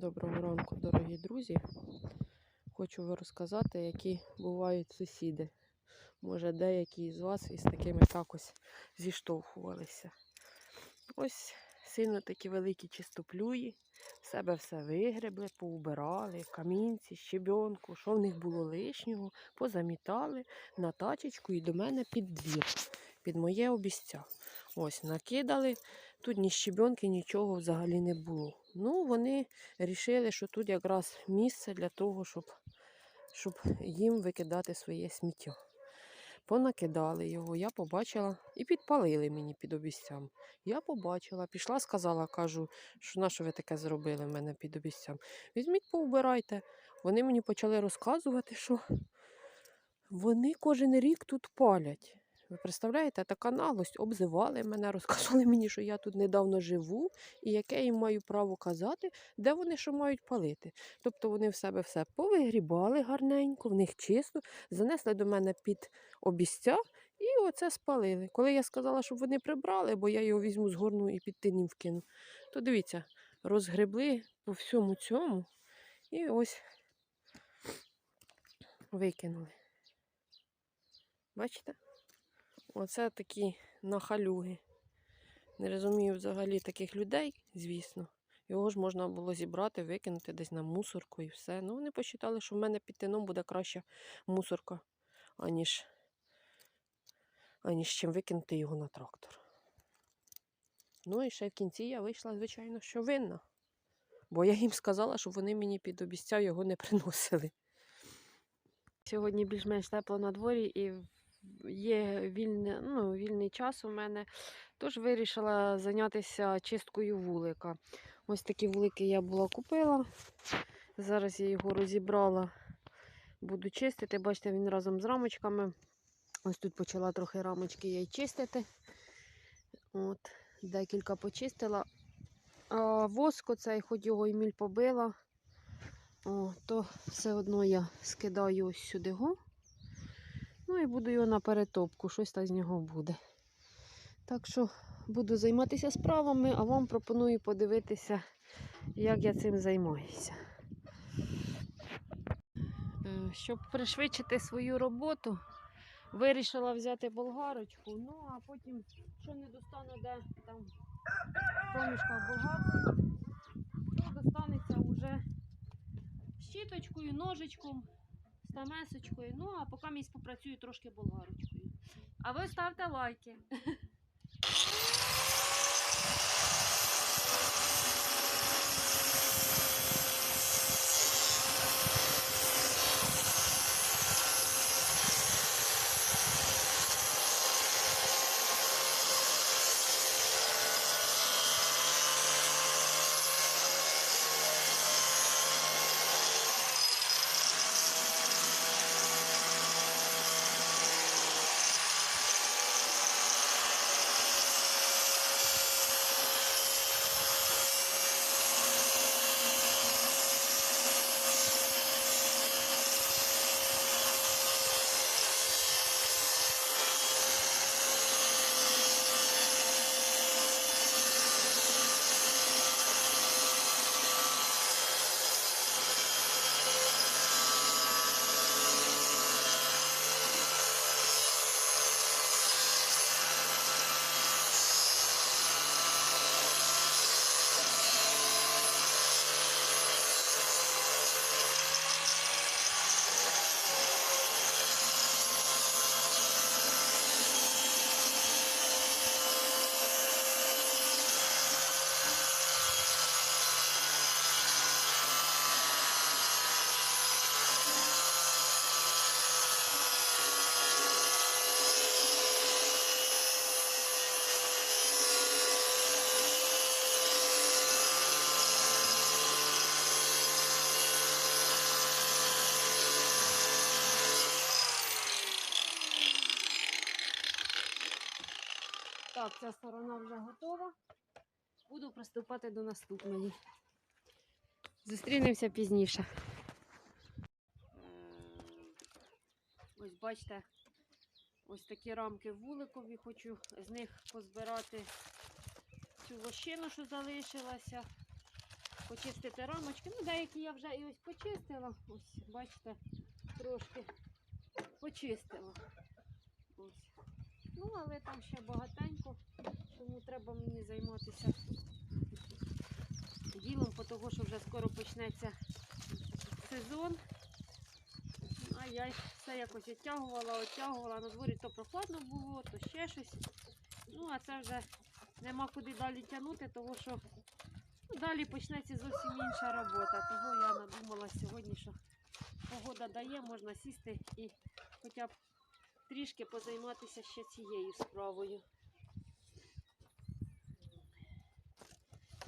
Доброго ранку, дорогі друзі. Хочу вам розказати, які бувають сусіди. Може, деякі з вас із такими так зіштовхувалися. Ось сильно такі великі чистоплюї, себе все вигребли, поубирали, камінці, щебенку, що в них було лишнього, позамітали на тачечку і до мене під двір, під моє обіця. Ось, накидали, тут ні щебенки, нічого взагалі не було. Ну, вони рішили, що тут якраз місце для того, щоб, щоб їм викидати своє сміття. Понакидали його, я побачила і підпалили мені під обіцям. Я побачила, пішла, сказала, кажу, що на що ви таке зробили в мене під обіцям. Візьміть, поубирайте. Вони мені почали розказувати, що вони кожен рік тут палять. Ви представляєте, така наглость, обзивали мене, розказували мені, що я тут недавно живу, і яке їм маю право казати, де вони що мають палити. Тобто вони в себе все повигрібали гарненько, в них чисто, занесли до мене під обіця і оце спалили. Коли я сказала, щоб вони прибрали, бо я його візьму згорну і під тинім вкину, то дивіться, розгребли по всьому цьому і ось викинули. Бачите? Оце такі нахалюги. Не розумію взагалі таких людей, звісно. Його ж можна було зібрати, викинути десь на мусорку і все. Ну, вони посчитали, що в мене під тином буде краща мусорка, аніж, аніж чим викинути його на трактор. Ну і ще в кінці я вийшла, звичайно, що винна. Бо я їм сказала, щоб вони мені під обіця його не приносили. Сьогодні більш-менш тепло на дворі і є вільне, ну, вільний час у мене, тож вирішила зайнятися чисткою вулика. Ось такі вулики я була купила. Зараз я його розібрала, буду чистити. Бачите, він разом з рамочками. Ось тут почала трохи рамочки я й чистити. От, декілька почистила. А воск оцей, хоч його і міль побила, о, то все одно я скидаю ось сюди го. Ну і буду його на перетопку, щось там з нього буде. Так що буду займатися справами, а вам пропоную подивитися, як я цим займаюся. Е, Щоб пришвидшити свою роботу, вирішила взяти болгарочку, ну а потім, що не достану, де там проміжка болгарки, то достанеться вже щіточкою, ножичком стамесочкою. Ну, а поки місь попрацюю трошки болгарочкою. А ви ставте лайки. Так, ця сторона вже готова. Буду приступати до наступної. Зустрінемося пізніше. Ось бачите, ось такі рамки вуликові. Хочу з них позбирати цю лощину, що залишилася. почистити рамочки. Ну, деякі я вже і ось почистила. Ось, бачите, трошки почистила. Ну, але там ще багатенько, тому треба мені займатися ділом, того, що вже скоро почнеться сезон. А я все якось оттягувала, оттягувала. На дворі то прохладно було, то ще щось. Ну, а це вже нема куди далі тягнути, тому що ну, далі почнеться зовсім інша робота. Того я надумала сьогодні, що погода дає, можна сісти і хоча б трішки позайматися ще цією справою.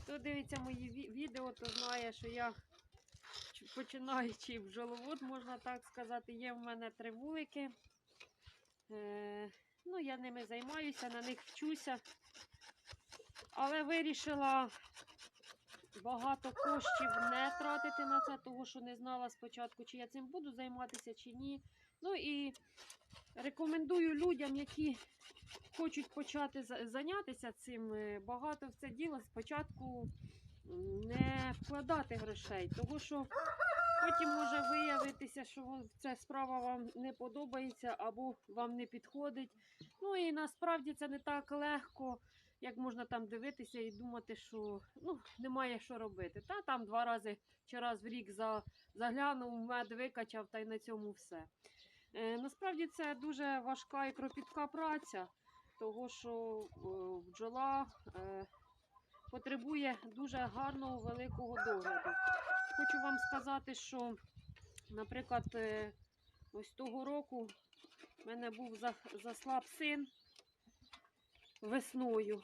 Хто дивиться мої відео, то знає, що я починаючи бджоловод, можна так сказати. Є в мене три вулики. Е, ну, я ними займаюся, на них вчуся. Але вирішила багато коштів не тратити на це, тому що не знала спочатку, чи я цим буду займатися, чи ні. Ну і рекомендую людям, які хочуть почати зайнятися цим, е, багато в це діло спочатку не вкладати грошей, тому що потім може виявитися, що ця справа вам не подобається або вам не підходить. Ну і насправді це не так легко, як можна там дивитися і думати, що ну, немає що робити. Та там два рази чи раз в рік заглянув, мед викачав та й на цьому все. Е, насправді це дуже важка і кропітка праця, того що е, бджола е, потребує дуже гарного великого догляду. Хочу вам сказати, що, наприклад, ось того року в мене був заслаб син весною.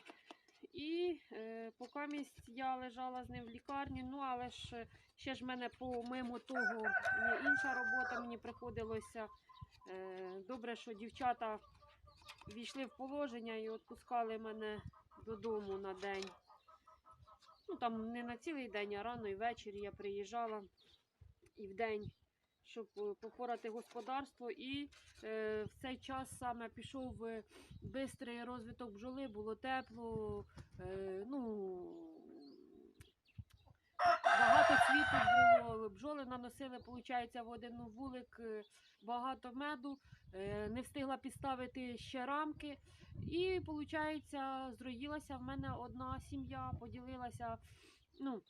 І е, поки місць я лежала з ним в лікарні, ну але ж ще ж мене помимо того інша робота, мені приходилося. Е, добре, що дівчата війшли в положення і відпускали мене додому на день. Ну там не на цілий день, а рано і ввечері я приїжджала і вдень, щоб е, попорати господарство. І е, в цей час саме пішов е, бистрий розвиток бджоли, було тепло. Е, ну, багато світу було. Бджоли наносили, виходить, в один вулик е, багато меду. Е, не встигла підставити ще рамки. І, виходить, зроїлася в мене одна сім'я, поділилася. Ну,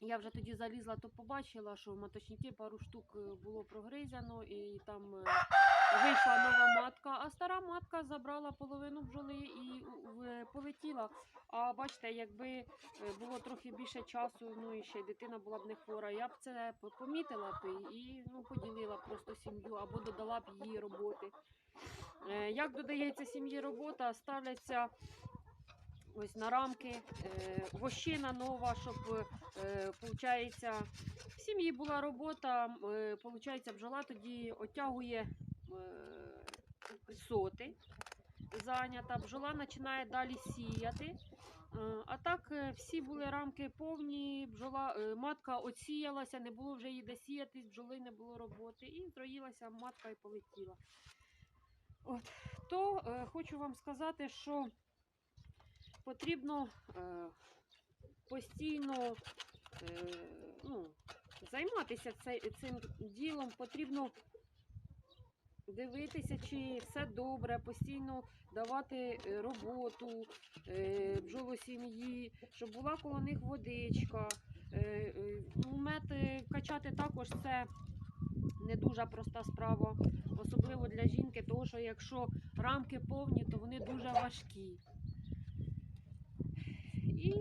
я вже тоді залізла, то побачила, що в маточники пару штук е, було прогризяно, і там вийшла нова матка, а стара матка забрала половину бджоли і полетіла. А бачите, якби е, було трохи більше часу, ну і ще дитина була б не хвора, я б це помітила б і ну, поділила просто сім'ю або додала б її роботи. Е, Як додається сім'ї робота, ставляться ось на рамки, е, вощина нова, щоб е, получається, в сім'ї була робота, е, бджола тоді оттягує е, соти зайнята, бджола починає далі сіяти. Е, А так е, всі були рамки повні, бджола, е, матка оціялася, не було вже їй де сіятись, бджоли не було роботи, і зроїлася матка і полетіла. От, то е, хочу вам сказати, що потрібно е, постійно е, ну, займатися цей, цим ділом, потрібно дивитися, чи все добре, постійно давати е, роботу е, бджолосім'ї, щоб була коло них водичка. Е, ну, Мед качати також це не дуже проста справа, особливо для жінки, тому що якщо рамки повні, то вони дуже важкі. І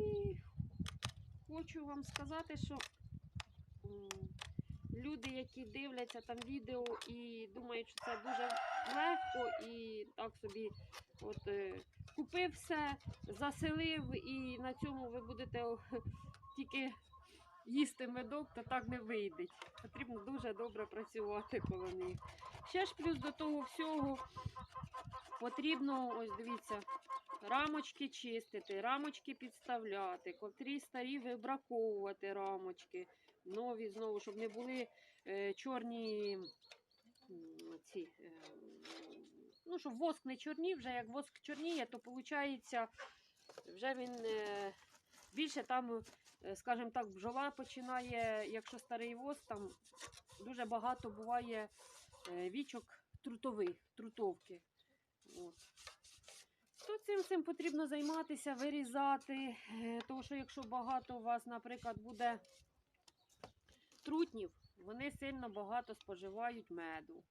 хочу вам сказати, що люди, які дивляться там відео і думають, що це дуже легко і так собі от, е, купив все, заселив і на цьому ви будете тільки їсти медок, то так не вийде. Потрібно дуже добре працювати коло них. Ще ж плюс до того всього потрібно, ось дивіться, рамочки чистити, рамочки підставляти, котрі старі вибраковувати рамочки, нові знову, щоб не були е, чорні ці. Е, ну, щоб воск не чорнів, вже як воск чорніє, то виходить, вже він е, більше там е, скажімо так, бджола починає, якщо старий воз, там дуже багато буває е, вічок трутових, трутовки. От. То цим, цим потрібно займатися, вирізати. е, Тому що якщо багато у вас, наприклад, буде трутнів, вони сильно багато споживають меду.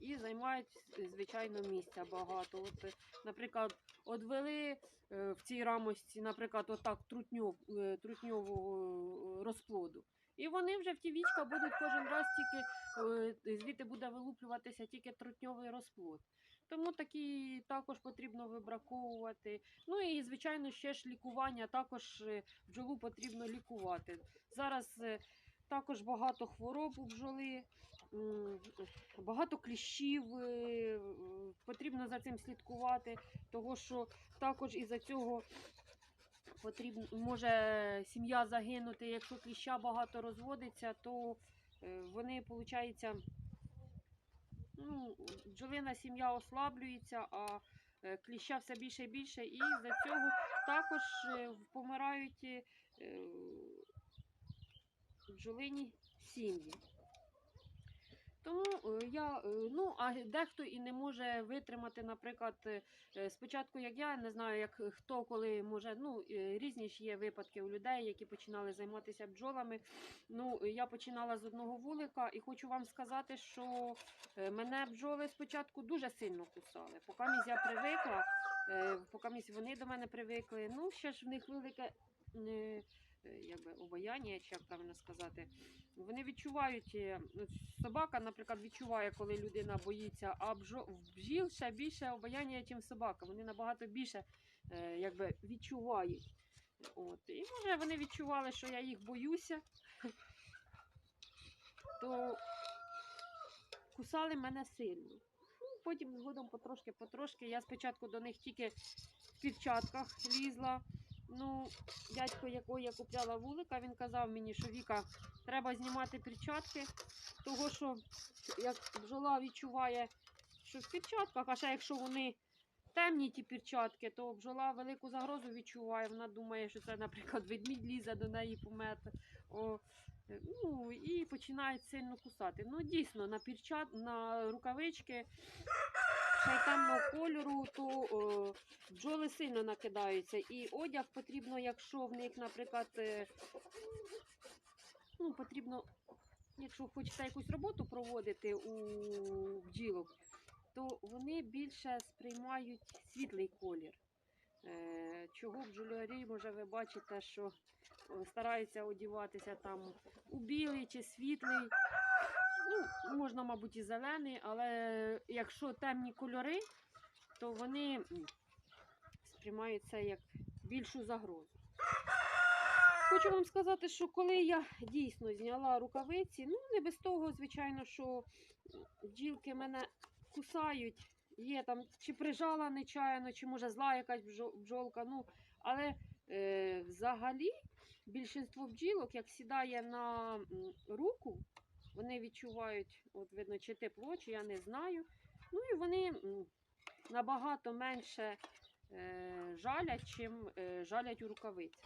І займають, звичайно, місця багато. От, наприклад, одвели е, в цій рамості, наприклад, отак трутньов, е, трутньового е, розплоду. І вони вже в ті вічка будуть кожен раз тільки звідти буде вилуплюватися тільки трутньовий розплод. Тому такі також потрібно вибраковувати. Ну і звичайно, ще ж лікування. Також бджолу потрібно лікувати. Зараз також багато хвороб у бджоли, багато кліщів. е, Потрібно за цим слідкувати, того що також із-за цього потрібно може сім'я загинути. Якщо кліща багато розводиться, то е, вони, виходить, ну, бджолина сім'я ослаблюється, а е, кліща все більше і більше, і з-за цього також помирають бджолині сім'ї. Тому е, я, е, ну, а дехто і не може витримати, наприклад, е, спочатку, як я, не знаю, як хто коли може, ну, різні ж є випадки у людей, які починали займатися бджолами. Ну, я починала з одного вулика і хочу вам сказати, що мене бджоли спочатку дуже сильно кусали. Поки я привикла, поки вони до мене привикли, ну, ще ж в них велике. Е, Якби обаяння, чи як правильно сказати, вони відчувають, е, ну, собака, наприклад, відчуває, коли людина боїться, а бджіл ще більше обаяння, ніж собака. Вони набагато більше е, якби, відчувають. От. І може вони відчували, що я їх боюся, то кусали мене сильно. Ну, Потім згодом потрошки-потрошки. Я спочатку до них тільки в перчатках лізла. Ну, дядько, якого я купляла вулика, він казав мені, що Віка, треба знімати перчатки, того що як бджола відчуває, що в перчатках, а ще якщо вони темні ті перчатки, то бджола велику загрозу відчуває. Вона думає, що це, наприклад, ведмідь лізе до неї помет. О, ну, і починають сильно кусати. Ну, дійсно, на перчат, на рукавички темного кольору, то о, бджоли сильно накидаються. І одяг потрібно, якщо в них, наприклад, е, ну, потрібно, якщо хочете якусь роботу проводити у бджілок, то вони більше сприймають світлий колір. Е, Чого бджолярі, може, ви бачите, що е, стараються одіватися там у білий чи світлий. Ну, можна, мабуть, і зелений, але якщо темні кольори, то вони м, сприймають це як більшу загрозу. Хочу вам сказати, що коли я дійсно зняла рукавиці, ну не без того, звичайно, що бджілки мене кусають. Є там чи прижала нечаянно, чи може зла якась бджолка. Ну, але е, взагалі більшість бджілок, як сідає на руку, вони відчувають, от видно, чи тепло, чи я не знаю. Ну і вони набагато менше е, жалять, чим е, жалять у рукавиці.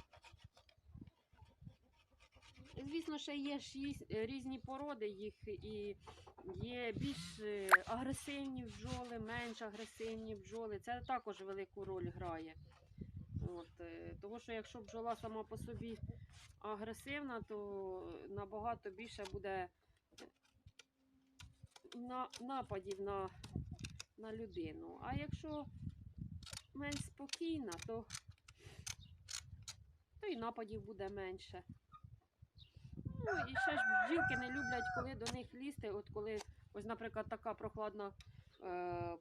Звісно, ще є ж е, різні породи їх і є більш е, агресивні бджоли, менш агресивні бджоли. Це також велику роль грає. От, е, тому що якщо бджола сама по собі агресивна, то набагато більше буде на, нападів на, на людину. А якщо менш спокійна, то, то і нападів буде менше. Ну і ще ж бджілки не люблять, коли до них лізти. От коли, ось, наприклад, така прохладна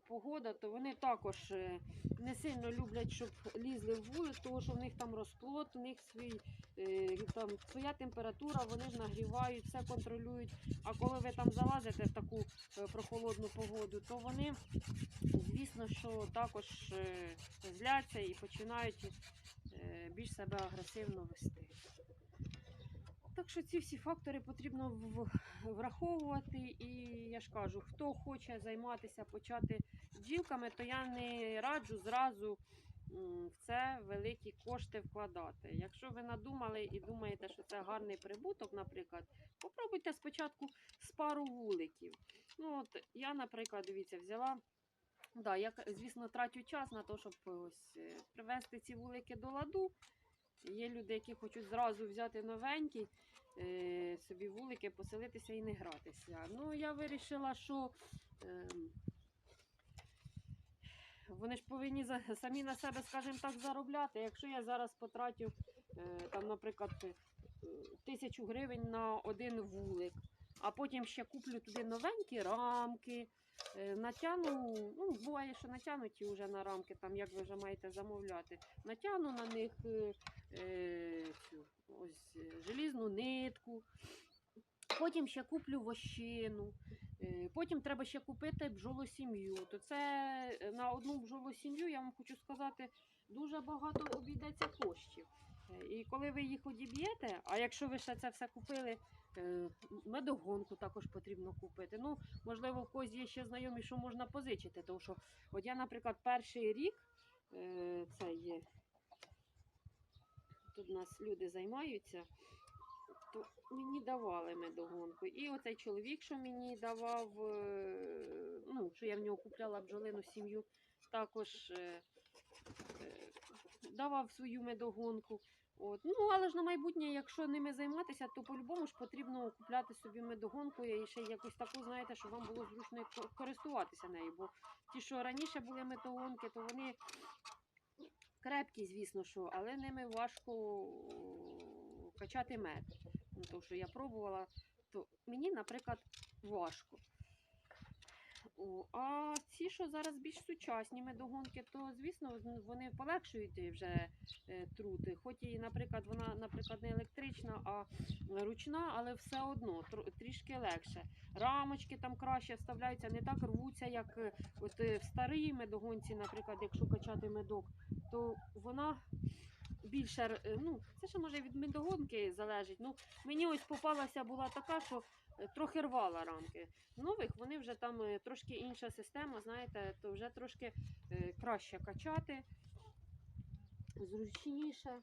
погода, то вони також е, не сильно люблять, щоб лізли в вулик, тому що в них там розплод, у них свій, е, там, своя температура, вони нагрівають, все контролюють. А коли ви там залазите в таку е, прохолодну погоду, то вони, звісно, що також е, зляться і починають е, більш себе агресивно вести. Так що ці всі фактори потрібно враховувати. І я ж кажу, хто хоче займатися, почати бджілками, то я не раджу зразу в це великі кошти вкладати. Якщо ви надумали і думаєте, що це гарний прибуток, наприклад, попробуйте спочатку з пару вуликів. Ну, от я, наприклад, дивіться, взяла. Да, я, звісно, трачу час на те, щоб ось е, привести ці вулики до ладу. Є люди, які хочуть зразу взяти новенькі е, собі вулики, поселитися і не гратися. Ну, я вирішила, що ем, вони ж повинні самі на себе, скажімо так, заробляти. Якщо я зараз потратив, е, там, наприклад, е, тисячу гривень на один вулик, а потім ще куплю туди новенькі рамки, е, натягну, ну, буває, що натягнуті вже на рамки, там як ви вже маєте замовляти. Натягну на них е, е, цю ось е, желізну нитку. Потім ще куплю вощину. Е, Потім треба ще купити бджолосім'ю. То це е, на одну бджолосім'ю, я вам хочу сказати, дуже багато обійдеться коштів. Е, І коли ви їх одіб'єте, а якщо ви ще це все купили, медогонку також потрібно купити. Ну, можливо, в когось є ще знайомі, що можна позичити. Тому що, от я, наприклад, перший рік це є. Тут у нас люди займаються, то мені давали медогонку. І оцей чоловік, що мені давав, е, ну, що я в нього купляла бджолину сім'ю, також е, е, давав свою медогонку. От. Ну, але ж на майбутнє, якщо ними займатися, то по-любому ж потрібно купляти собі медогонку і ще якусь таку, знаєте, щоб вам було зручно користуватися нею. Бо ті, що раніше були медогонки, то вони крепкі, звісно, що, але ними важко качати мед. Ну, то, що я пробувала, то мені, наприклад, важко. О, а ці, що зараз більш сучасні медогонки, то звісно вони полегшують вже е, труд. Хоч і, наприклад, вона, наприклад, не електрична, а ручна, але все одно тр- трішки легше. Рамочки там краще вставляються, не так рвуться, як е, от е, в старій медогонці, наприклад, якщо качати медок, то вона більше, е, ну, це ще може від медогонки залежить. Ну, мені ось попалася була така, що е, трохи рвала рамки. Нових вони вже там е, трошки інша система, знаєте, то вже трошки краще качати, зручніше.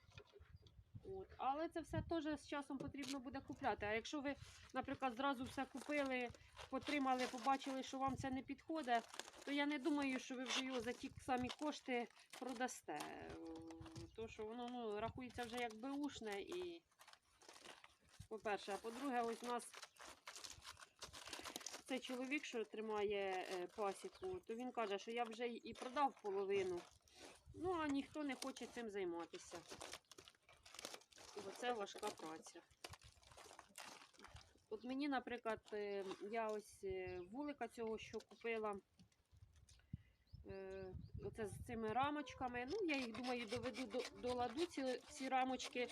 От. Але це все теж з часом потрібно буде купляти. А якщо ви, наприклад, зразу все купили, потримали, побачили, що вам це не підходить, то я не думаю, що ви вже його за ті самі кошти продасте. То, що воно ну, рахується вже як беушне і, по-перше, а по-друге, ось у нас цей чоловік, що тримає е, пасіку, то він каже, що я вже і продав половину. Ну, а ніхто не хоче цим займатися. Бо це важка праця. От мені, наприклад, е, я ось е, вулика цього, що купила, оце з цими рамочками. Ну, я їх думаю, доведу до, до ладу ці, ці рамочки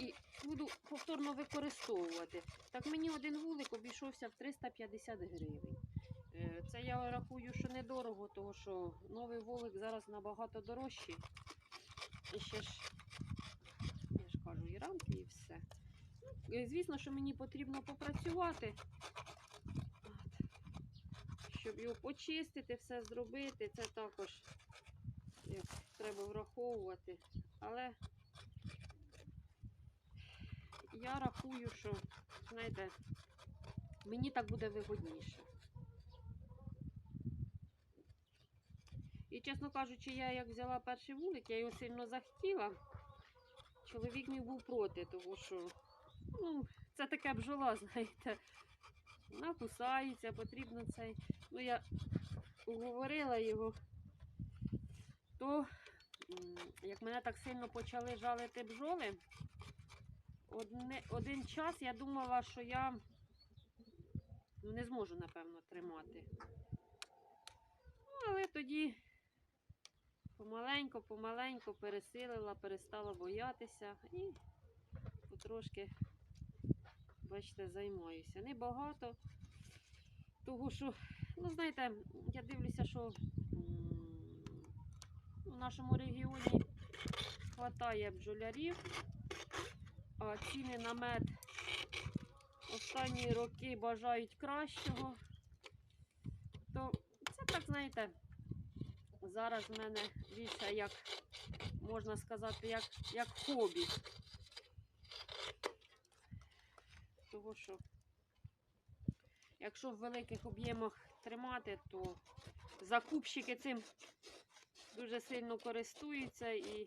і буду повторно використовувати. Так мені один вулик обійшовся в 350 гривень. Е, Це я рахую, що недорого, тому що новий вулик зараз набагато дорожчий. І ще ж, я ж кажу, і рамки, і все. Ну, е, Звісно, що мені потрібно попрацювати. Щоб його почистити, все зробити. Це також як, треба враховувати. Але я рахую, що, знаєте, мені так буде вигодніше. І чесно кажучи, я як взяла перший вулик, я його сильно захотіла. Чоловік мій був проти, тому що ну, це таке бджола, знаєте. Вона кусається, потрібно цей. Ну, я уговорила його, то як мене так сильно почали жалити бджоли, одне, один час я думала, що я ну, не зможу, напевно, тримати. Ну, але тоді помаленьку пересилила, перестала боятися і потрошки, бачите, займаюся. Небагато, того що, ну знаєте, я дивлюся, що у нашому регіоні хватає бджолярів, а ціни на мед останні роки бажають кращого. То це так, знаєте, зараз в мене більше як можна сказати, як, як хобі. Того що, якщо в великих об'ємах тримати, то закупщики цим дуже сильно користуються і,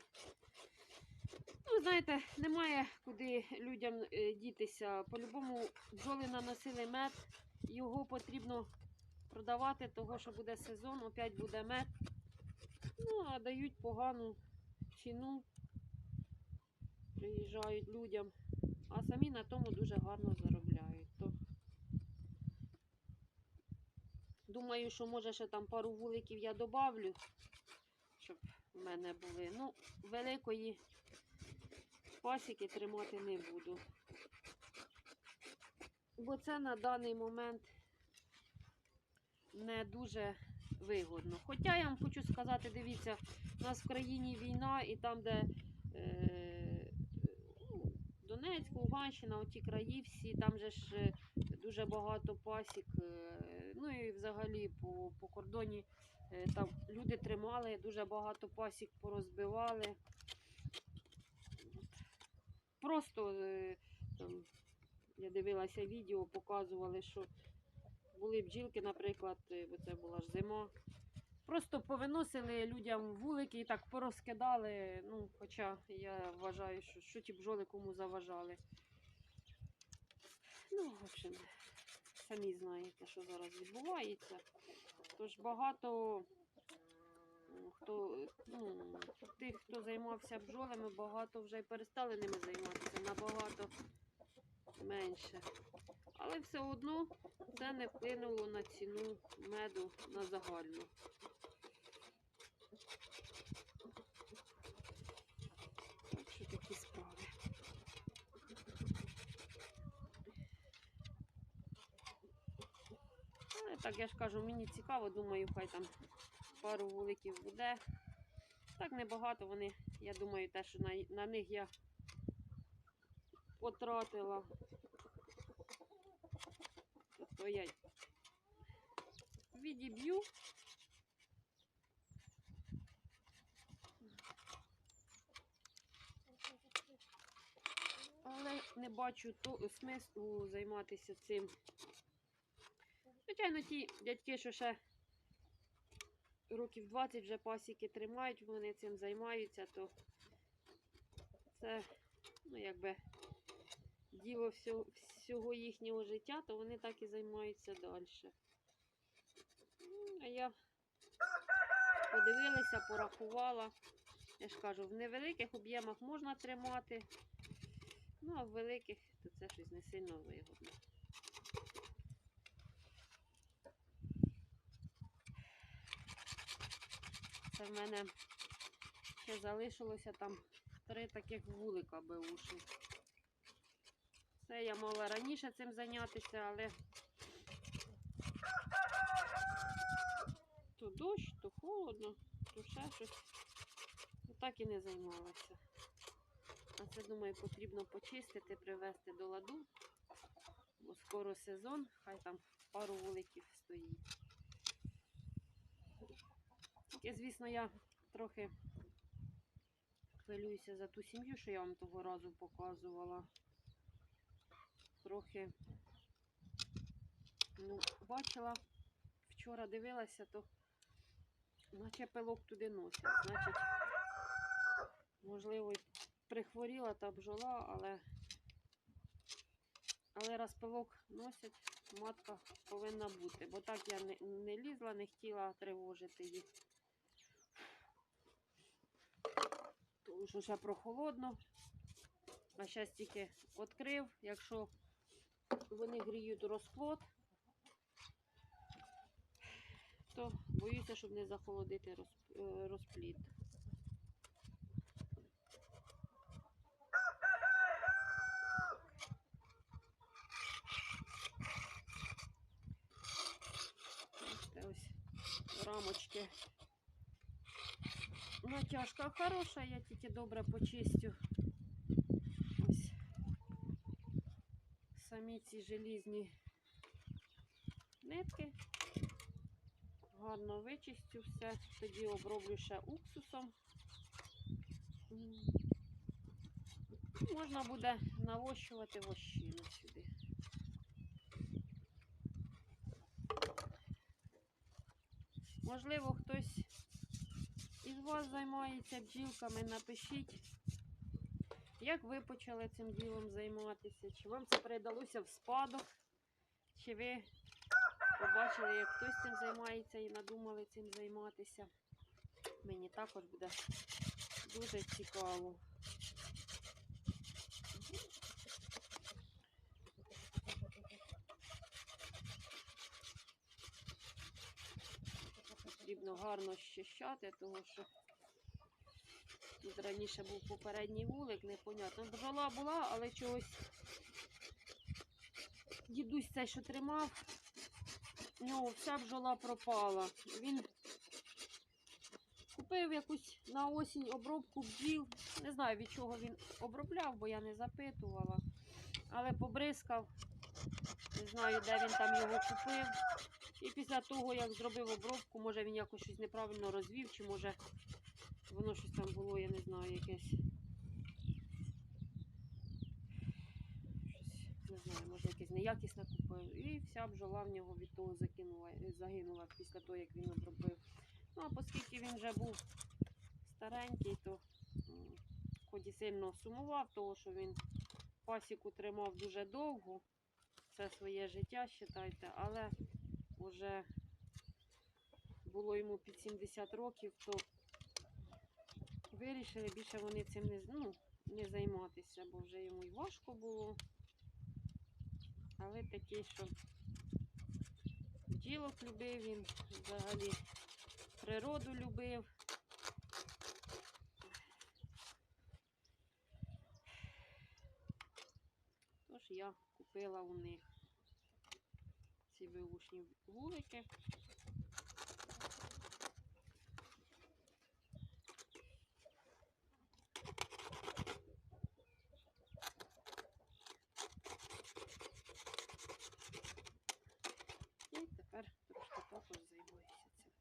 ну, знаєте, немає куди людям е, дітися. По-любому бджоли наносили мед, його потрібно продавати, того що буде сезон, опять буде мед. Ну, а дають погану ціну, приїжджають людям, а самі на тому дуже гарно заробляють. То думаю, що може ще там пару вуликів я добавлю, щоб в мене були. Ну, великої пасіки тримати не буду. Бо це на даний момент не дуже вигодно. Хоча я вам хочу сказати, дивіться, у нас в країні війна і там, де е, ну, Донецьк, Луганщина, оті краї всі, там же ж е, дуже багато пасік. е, Ну і взагалі по, по кордоні е, там люди тримали, дуже багато пасік порозбивали. Просто е, там, я дивилася відео, показували, що були бджілки, наприклад, бо це була ж зима. Просто повиносили людям вулики і так порозкидали. Ну, хоча я вважаю, що, що ті бджоли кому заважали. Ну, в общем, самі знаєте, що зараз відбувається. Тож багато хто, ну, тих, хто займався бджолами, багато вже перестали ними займатися набагато менше. Але все одно це не вплинуло на ціну меду на загальну. Так що такі справи. Але так я ж кажу, мені цікаво, думаю, хай там пару вуликів буде. Так небагато вони, я думаю, те, що на, на них я потратила. То я відіб'ю. Але не бачу то, смислу займатися цим. Звичайно, ті дядьки, що ще років 20 вже пасіки тримають, вони цим займаються, то це, ну, якби діло всього, всього їхнього життя, то вони так і займаються далі. А я подивилася, порахувала. Я ж кажу, в невеликих об'ємах можна тримати, ну а в великих то це щось не сильно вигодно. Це в мене ще залишилося там три таких вулика беуші. Це я мала раніше цим зайнятися, але то дощ, то холодно, то ще щось. Ну, Так і не займалася. А це, думаю, потрібно почистити, привести до ладу, бо скоро сезон, хай там пару вуликів стоїть. Тільки, звісно, я трохи хвилююся за ту сім'ю, що я вам того разу показувала. Трохи ну, бачила, вчора дивилася, то наче пилок туди носять. Значить, можливо, прихворіла та бджола, але, але раз пилок носять, матка повинна бути. Бо так я не, не лізла, не хотіла тривожити їх. Тому що ще прохолодно. А зараз тільки відкрив, якщо вони гріють розплод, то боюся, щоб не захолодити е, розплід. Бачите, ось рамочки. Натяжка я тільки добре почистю. Ось самі ці желізні нитки. Гарно вичистю все, тоді оброблю ще уксусом. Можна буде навощувати вощину сюди. Можливо, хтось вас займається бджілками, напишіть, як ви почали цим ділом займатися, чи вам це передалося в спадок, чи ви побачили, як хтось цим займається і надумали цим займатися. Мені також буде дуже цікаво. Потрібно гарно щищати, тому що тут раніше був попередній вулик, непонятно. Бджола була, але чогось дідусь цей, що тримав, у нього вся бджола пропала. Він купив якусь на осінь обробку бджіл. Не знаю від чого він обробляв, бо я не запитувала. Але побризкав. Не знаю, де він там його купив. І після того, як зробив обробку, може він якось щось неправильно розвів, чи може воно щось там було, я не знаю, якесь. Не знаю, може якесь неякісне купив. І вся бджола в нього від того закинула, загинула після того, як він обробив. Ну, а оскільки він вже був старенький, то м, хоч і сильно сумував, того, що він пасіку тримав дуже довго, все своє життя, вважайте, але вже було йому під 70 років, то вирішили більше вони цим не, ну, не займатися, бо вже йому й важко було. Але такий, що бджілок любив він, взагалі природу любив. Тож я купила у них ці вивушні вулики. І тепер трошки також займаюся цим.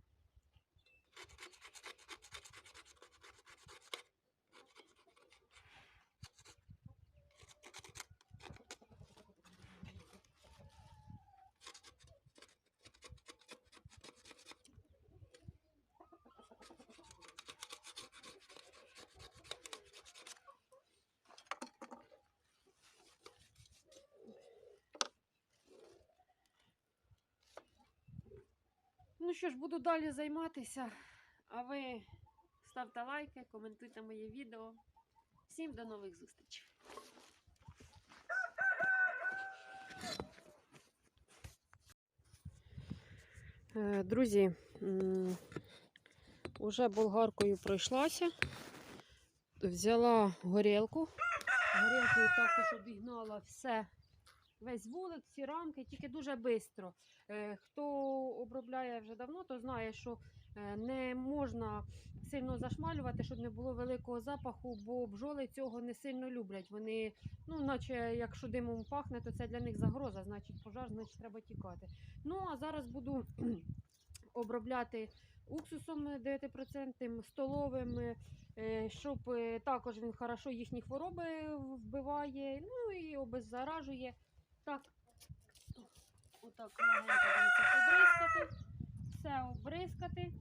Ну що ж, буду далі займатися. А ви ставте лайки, коментуйте моє відео. Всім до нових зустрічей! Е, Друзі, м, уже болгаркою пройшлася. Взяла горілку. Горілкою також обігнала все. Весь вулик, всі рамки, тільки дуже швидко. Хто обробляє вже давно, то знає, що е, не можна сильно зашмалювати, щоб не було великого запаху, бо бджоли цього не сильно люблять. Вони, ну, наче якщо димом пахне, то це для них загроза, значить пожар, значить треба тікати. Ну, а зараз буду обробляти уксусом 9%, столовим, е, щоб е, також він хорошо їхні хвороби вбиває, ну і обеззаражує. Так, отак легенько дивіться, все обризкати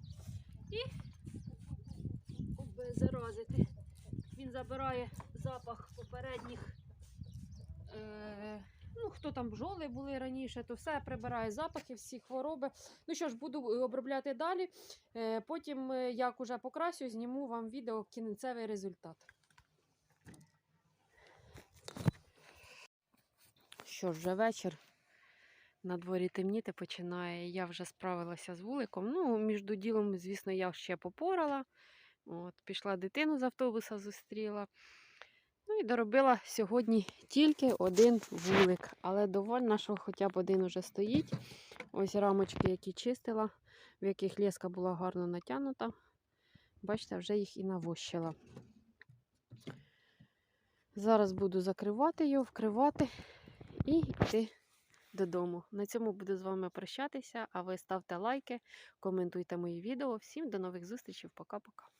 і обеззаразити. Він забирає запах попередніх. Е, ну, хто там бджоли були раніше, то все прибирає запахи, всі хвороби. Ну що ж, буду обробляти далі. Е, потім, е, як уже покрасю, зніму вам відео кінцевий результат. Що ж, вже вечір. На дворі темніти починає. Я вже справилася з вуликом. Ну, між ділом, звісно, я ще попорала. От, пішла дитину з автобуса, зустріла. Ну і доробила сьогодні тільки один вулик. Але довольна, що хоча б один уже стоїть. Ось рамочки, які чистила, в яких леска була гарно натягнута. Бачите, вже їх і навощила. Зараз буду закривати його, вкривати і йти додому. На цьому буду з вами прощатися. А ви ставте лайки, коментуйте мої відео. Всім до нових зустрічей. Пока-пока.